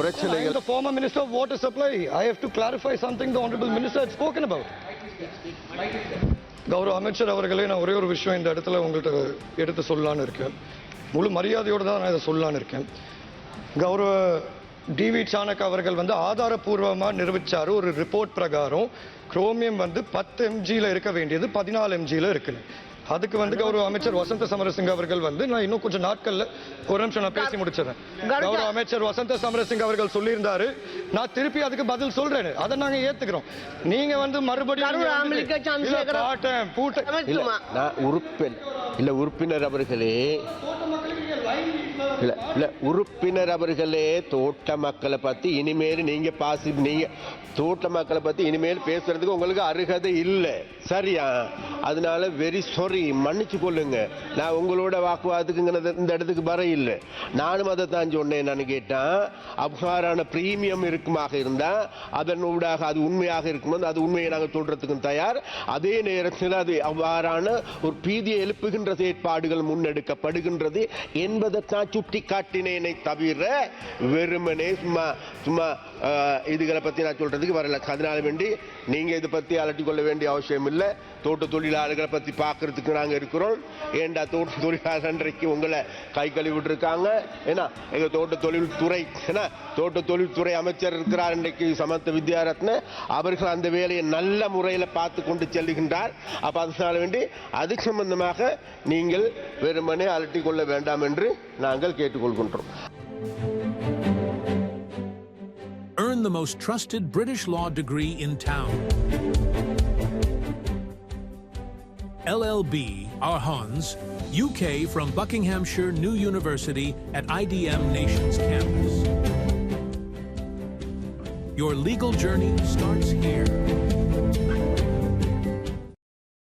இந்த பிரச்சனைகள் the former Minister of Water Supply. I have to clarify something the Honorable Minister had spoken about. கௌரவ அமைச்சர் அவர்களே நான் ஒரே ஒரு விஷயம் இந்த இடத்துல உங்கள்கிட்ட எடுத்து சொல்லலான்னு இருக்கேன் முழு மரியாதையோடு தான் நான் இதை சொல்லலான்னு இருக்கேன் கௌரவ டிவி சாணக் அவர்கள் வந்து ஆதாரபூர்வமாக நிரூபித்தார் ஒரு ரிப்போர்ட் பிரகாரம் குரோமியம் வந்து பத்து எம்ஜியில் இருக்க வேண்டியது பதினாலு எம்ஜியில் இருக்குது அதுக்கு வந்து கௌரவ அமைச்சர் வசந்த சமரசிங்க அவர்கள் வந்து நான் இன்னும் கொஞ்சம் நாட்கள்ல ஒரு நிமிஷம் நான் பேசி முடிச்சிடறேன். கௌரவ அமைச்சர் வசந்த சமரசிங்க அவர்கள் சொல்லியிருந்தாரு. நான் திருப்பி அதுக்கு பதில் சொல்றேன் அதை நாங்க ஏத்துக்கிறோம். நீங்க வந்து மறுபடியும் கரு இங்க ராமலிங்க வந்துட்டு, சந்திரசேகர- இல்ல, பாட்டேன் பூட்டேன். இல்ல சமத்துவமா நான் உறுப்பின் இல்ல உறுப்பினர் அவர்களே இல்லை இல்லை உறுப்பினர் அவர்களே தோட்ட மக்களை பற்றி இனிமேல் நீங்கள் பாசி நீங்கள் தோட்ட மக்களை பற்றி இனிமேல் பேசுகிறதுக்கு உங்களுக்கு அருகதை இல்லை. சரியா? அதனால வெரி சாரி மன்னிச்சு கொள்ளுங்க. நான் உங்களோட வாக்குவாதத்துக்குங்கிறது இந்த இடத்துக்கு வர இல்லை. நானும் அதை தான் சொன்னேன் நான் கேட்டேன் அவ்வாறான பிரீமியம் இருக்குமாக இருந்தால் அதன் ஊடாக அது உண்மையாக இருக்கும்போது அது உண்மையை நாங்கள் சொல்றதுக்கும் தயார். அதே நேரத்தில் அது அவ்வாறான ஒரு பீதியை எழுப்புகின்ற செயற்பாடுகள் முன்னெடுக்கப்படுகின்றது என்பதைத்தான் சுட்டி காட்டினேனை தவிர வெறுமனே சும்மா சும்மா இதுகளை பற்றி நான் சொல்கிறதுக்கு வரல. அதனால வேண்டி நீங்கள் இதை பற்றி அலட்டி கொள்ள வேண்டிய அவசியம் இல்லை. தோட்ட தொழிலாளர்களை பற்றி பார்க்கறதுக்கு நாங்கள் இருக்கிறோம். ஏண்டா தோட்ட தொழிலாளர் இன்றைக்கு உங்களை கை கழுவிட்டு இருக்காங்க ஏன்னா எங்கள் தோட்ட தொழில்துறை ஏன்னா தோட்ட தொழில்துறை அமைச்சர் இருக்கிறார் இன்றைக்கு சமத்த வித்யாரத்ன. அவர்கள் அந்த வேலையை நல்ல முறையில் பார்த்து கொண்டு செல்லுகின்றார் அப்போ அதனால வேண்டி அது சம்பந்தமாக நீங்கள் வெறுமனே அலட்டி கொள்ள வேண்டாம் என்று நாங்கள் கேட்டுக்கொள்கின்றோம் Earn the most trusted British law degree in town. LLB, Arhans, UK from Buckinghamshire New University at IDM Nations campus. Your legal journey starts here.